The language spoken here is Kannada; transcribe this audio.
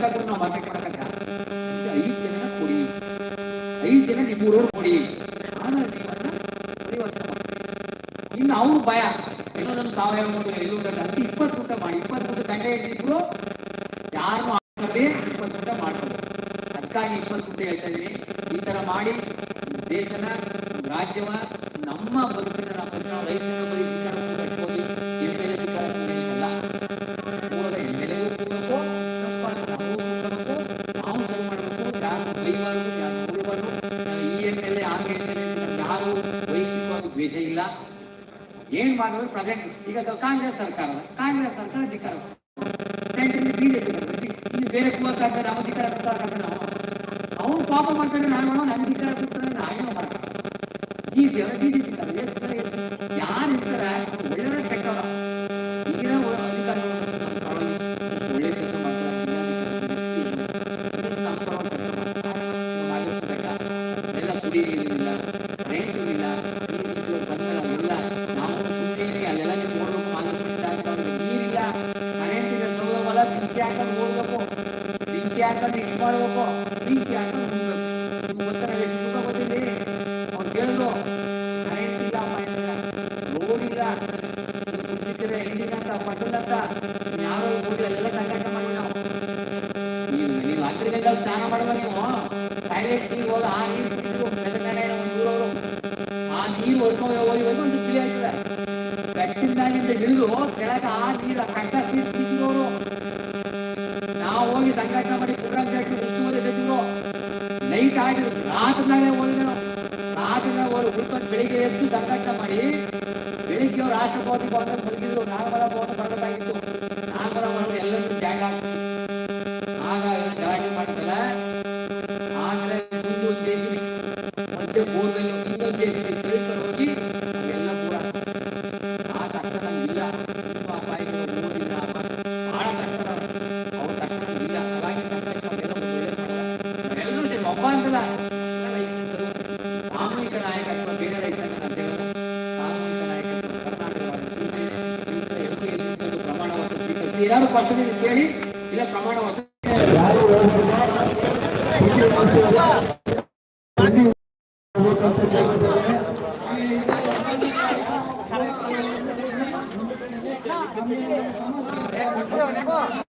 ನಾವು ಮಾರ್ಕೆಟ್ ಐದು ಜನ ಕೊಡಿ. ಐದು ಜನ ನಿಮ್ಮೂರವ್ರು ಕೊಡಿ ಆಮೇಲೆ ನೀವು ಅದನ್ನ ಅವ್ರು ಭಯ. ಎಲ್ಲೊಂದು ಸಾವಯವ ಮೂಲ ಎಲ್ಲೂ ಅಂತ ಇಪ್ಪತ್ತು ಊಟ ಮಾಡಿ. ಇಪ್ಪತ್ತು ಊಟ ಯಾರು ಆಗಲಿ ಇಪ್ಪತ್ತು ಊಟ ಮಾಡ್ಬೋದು ಅದಕ್ಕಾಗಿ ಇಪ್ಪತ್ತು ಊಟ ಹೇಳ್ತಾ ಇದ್ದೀನಿ. ಈ ತರ ಮಾಡಿ ದೇಶನ, ರಾಜ್ಯವ, ನಮ್ಮ ಬದುಕಿನ ನಾವು ನಾವು ಬೈಬಾರ್ದು ಯಾರು ಈ ಎ ಆ ಎಂ ಯಾರು ವೈಯಕ್ತಿಕವಾಗಿ ದ್ವೇಷ ಇಲ್ಲ. ಏನ್ ಮಾಡಿದ್ರು ಪ್ರೆಸೆಂಟ್ ಈಗ ಕಾಂಗ್ರೆಸ್ ಸರ್ಕಾರ. ಕಾಂಗ್ರೆಸ್ ಸರ್ಕಾರ ಅಧಿಕಾರ. ಬಿಜೆಪಿ ಬೇರೆ ಕೂಗಾಕ ನಾವು ಅಧಿಕಾರ ಕೊಡ್ತಾರೆ ನಾವು. ಅವನು ಪಾಪ ಮಾಡ್ತಾನೆ ನಾನು ನನ್ನ ಅಧಿಕಾರ ಕೊಡ್ತಾರೆ ನಾವೇನೋ ಮಾಡ್ತಾರೆ ಬಿಜೆಪಿ ಬಿಜೆಪಿ ಬೆಂಕಿ ಹಾಕೊಂಡು ಹೋಗ್ಬೇಕು ಬೆಂಕಿ ಹಾಕೊಂಡು ಇದು ಮಾಡಬೇಕು. ಬೆಂಕಿ ಹಾಕೊಂಡು ನಿಮ್ಗೆ ಎಷ್ಟು ಸುಖ ಗೊತ್ತಿದೆ? ಅವ್ರು ಕೇಳಿದ್ರು ಕರೆಂಟ್ ಇಲ್ಲ ಮನೆಯಿಂದ ರೋಡ್ ಇಲ್ಲ ಅಂತ ಪಟ್ಟಲ್ ಅಂತ ಯಾರೋ ಹೋಗಿ ಅಲ್ಲೆಲ್ಲ ಸಂಕಟ ಮಾಡಿ ನಾವು ನೀವು ನೀವು ಸ್ನಾನ ಮಾಡುವ ನೀವು. ಟಾಯ್ಲೆಟ್ ನೀರು ಹೋದ ಆ ನೀರು ಬಿಟ್ಟರು ಆ ನೀರು ಹೊಡ್ಕೊಂಡು ಹೋಗಿ ಒಂದು ಫ್ರೀ ಆಗ್ತದೆ ಹಿಡಿದು ಕೆಳಗೆ ಆ ನೀರು ಕಟ್ಟ ಹೋಗಿ ಸಂಘಟನೆ ಮಾಡಿ ಕುಡ್ರಂಗ್ ಶೆಟ್ರು ಸಚಿವರು ನೈಟ್ ಆಗಿದ್ರು ರಾತ್ರಿನಾಗೆ ಓದಿದ್ರು. ರಾತ್ರಿನಾಗ ಓದಿ ಉಳ್ಕೊಂಡು ಬೆಳಿಗ್ಗೆ ಎದ್ದು ಸಂಘಟನೆ ಮಾಡಿ ಬೆಳಿಗ್ಗೆ ಅವ್ರು ರಾಷ್ಟ್ರಪತಿ ಭವನ ಮಲಗಿದ್ರು. ನಾಗಮಲ ಭವನ అవ్వాలి కదా సామూహిక నాయకత్వం వేరే రైతాంగం అంతే కదా సామూహిక నాయకత్వం కర్ణాటక ప్రమాణ వస్తుంది ఏదారు పట్టుదల చేయాలి ఇలా ప్రమాణం వస్తుంది Thank you.